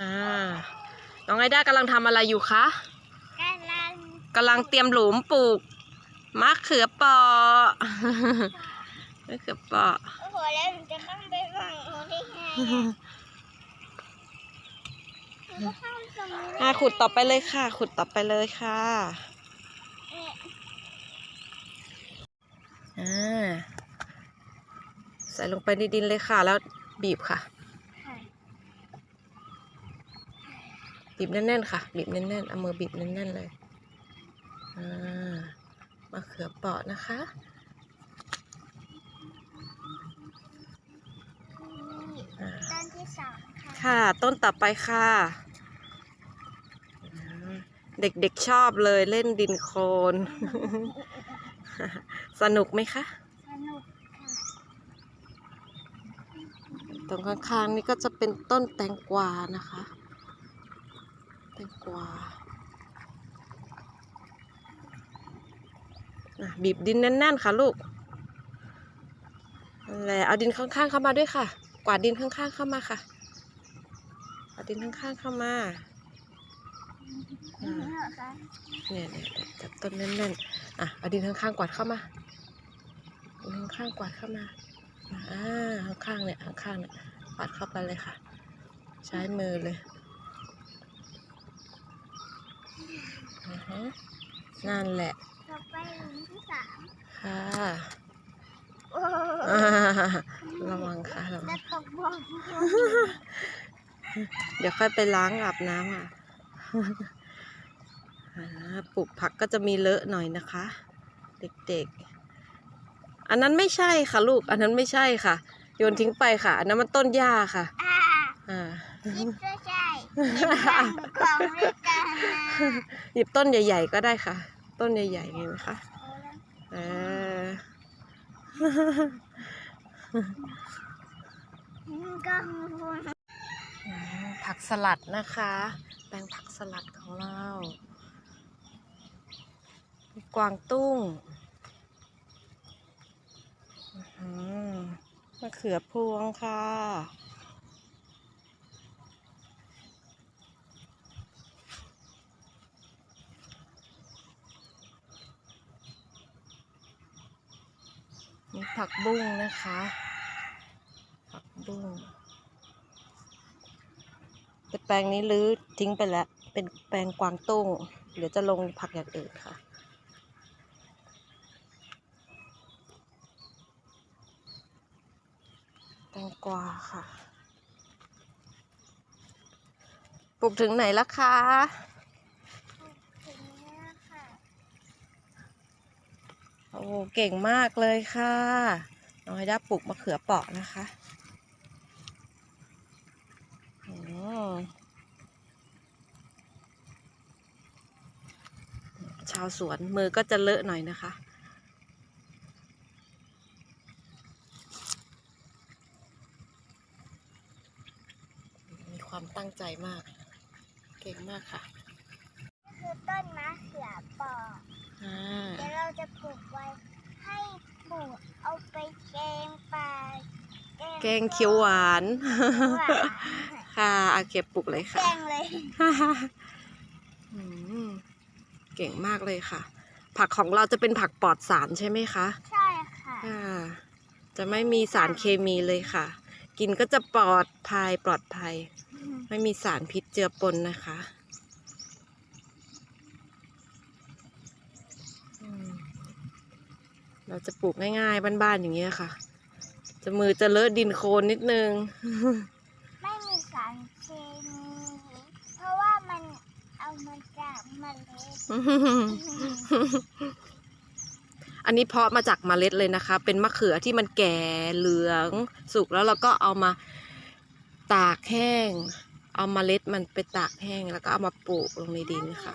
อ่า น้องไอด้ากำลังทำอะไรอยู่คะกำลังกำลังเตรียมหลุมปลูกมะเขือเปราะมะเขือเปราะโอ้โหแล้วหนูจะต้องไปฝั่งโน้นได้ไงอะหนูก็เข้าตรงนี้อ่าขุดต่อไปเลยค่ะ ขุดต่อไปเลยค่ะเนี่ยอ่าใส่ลงไปในดินเลยค่ะ แล้วบีบค่ะค่ะ บีบแน่นๆค่ะ บีบแน่นๆเอามือบีบแน่นๆเลยอ่ามะเขือเปราะนะคะนี่อ่าต้นที่สองค่ะค่ะ ต้นต่อไปค่ะอ่าเด็กๆชอบเลยเล่นดินโคลน สนุกไหมคะ สนุกค่ะตรงข้างๆนี่ก็จะเป็นต้นแตงกวานะคะ แตงกวาอะบีบดินแน่นๆค่ะลูกแหละเอาดินข้างๆเข้ามาด้วยค่ะ กวาดดินข้างๆเข้ามาค่ะเอาดินข้างๆเข้ามาเหรอคะเนี่ยเนี่ยเนี่ยจับต้นแน่นๆอะเอาดินข้างๆกวาดเข้ามาดินข้างๆกวาดเข้ามาอ่าข้างๆเนี่ยข้างๆเนี่ยกวาดเข้าไปเลยค่ะ ใช้มือเลยอือฮึ นั่นแหละ ต่อไปหลุมที่สามค่ะโอ้อ่าระวังค่ะระวัจะงตกบ่อเดี๋ยวค่อยไปล้างอาบน้ำอะอ่าปลูกผักก็จะมีเลอะหน่อยนะคะ เด็กๆ อันนั้นไม่ใช่ค่ะลูก อันนั้นไม่ใช่ค่ะ โยนทิ้งไปค่ะ อันนั้นมันต้นหญ้าค่ะ อ่าอ่า คิดว่าใช่เป็นฝั่ง ของด้วยกันนะหยิบต้นใหญ่ ๆ ก็ได้ค่ะ ต้นใหญ่ๆไงไหมคะเออก็ผักสลัดนะคะ แปลงผักสลัดของเรามีกวางตุ้งมะเขือพวงค่ะ มีผักบุ้งนะคะ ผักบุ้งแต่แปลงนี้รื้อทิ้งไปแล้ว เป็นแปลงกวางตุ้งเดี๋ยวจะลงผักอย่างอื่นค่ะ แตงกวาค่ะ ปลูกถึงไหนแล้วคะ ถึงเนี้ยค่ะ โอ้เก่งมากเลยค่ะ น้องไอด้าปลูกมะเขือเปราะนะคะอืมชาวสวนมือก็จะเลอะหน่อยนะคะ มีความตั้งใจมาก เก่งมากค่ะ คือต้นมะเขือเปราะ อ่า เดี๋ยวเรา จะปลูกไว้ ให้ปลูกเอาไปแกงปลาแกงเขียวหวานเขียวหวานค่ะเอาเก็บปลูกเลยแกค่ะ งเลย อืมเก่งมากเลยค่ะ ผักของเราจะเป็นผักปลอดสารใช่ไหมคะใช่ค่ะค่ะจะไม่มีสารเคมีเลยค่ะ กินก็จะปลอดภัยปลอดภัย ไม่มีสารพิษเจือปนนะคะอืม เราจะปลูกง่ายๆ บ้านๆ อย่างเงี้ยค่ะ จะมือจะเลอะดินโคลนนิดนึง ไม่มีสารเคมีเพราะว่ามันเอามาจากเมล็ดอันนี้เพาะมาจากเมล็ดเลยนะคะ เป็นมะเขือที่มันแก่เหลืองสุกแล้วเราก็เอามาตากแห้ง เอาเมล็ดมันไปตากแห้งแล้วก็เอามาปลูกลงในดินค่ะ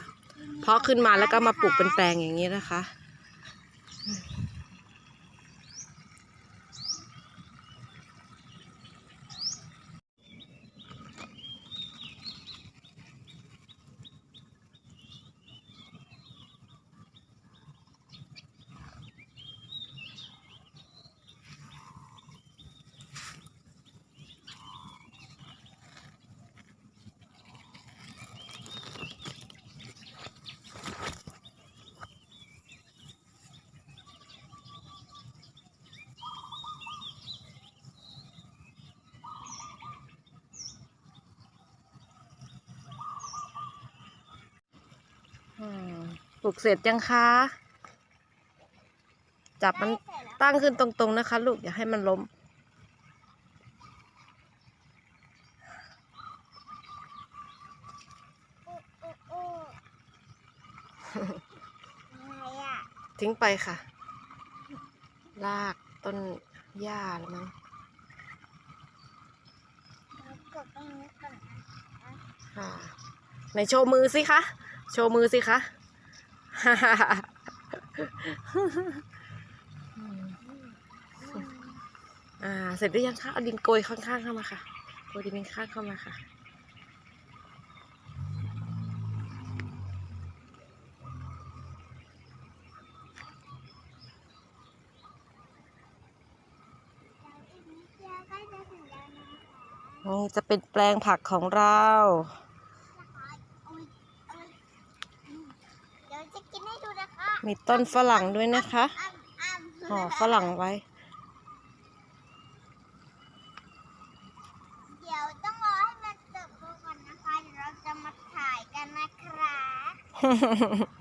เพาะขึ้นมาแล้วก็มาปลูกเป็นแปลงอย่างนี้นะคะ ปลูกเสร็จยังคะจับมันได้เสร็จแล้วตั้งขึ้นตรงๆนะคะ ลูกอย่าให้มันล้มอุ๊อุ๊อุ๊อะไรอะทิ้งไปค่ะ ลากต้นหญ้าหรือมั้งเรากดตรงนี้ก่อนนะค่ะไหนโชว์มือสิคะ โชว์มือสิคะ อ่า เสร็จหรือยังคะ เอาดินโกยข้างๆเข้ามาค่ะ โกยดินข้างๆเข้ามาค่ะเราอีกนิดเดียวก็จะถึงแล้วนะคะนี่จะเป็นแปลงผักของเรา นะคะอุ๊ยอุ๊ยอืมเดี๋ยวจะกินให้ดูนะคะ มีต้นฝรั่งด้วยนะคะอ้ำอ้ำห่อฝรั่งไว้ เดี๋ยวต้องรอให้มันเติบโตก่อนนะคะ เดี๋ยวเราจะมาถ่ายกันนะคะ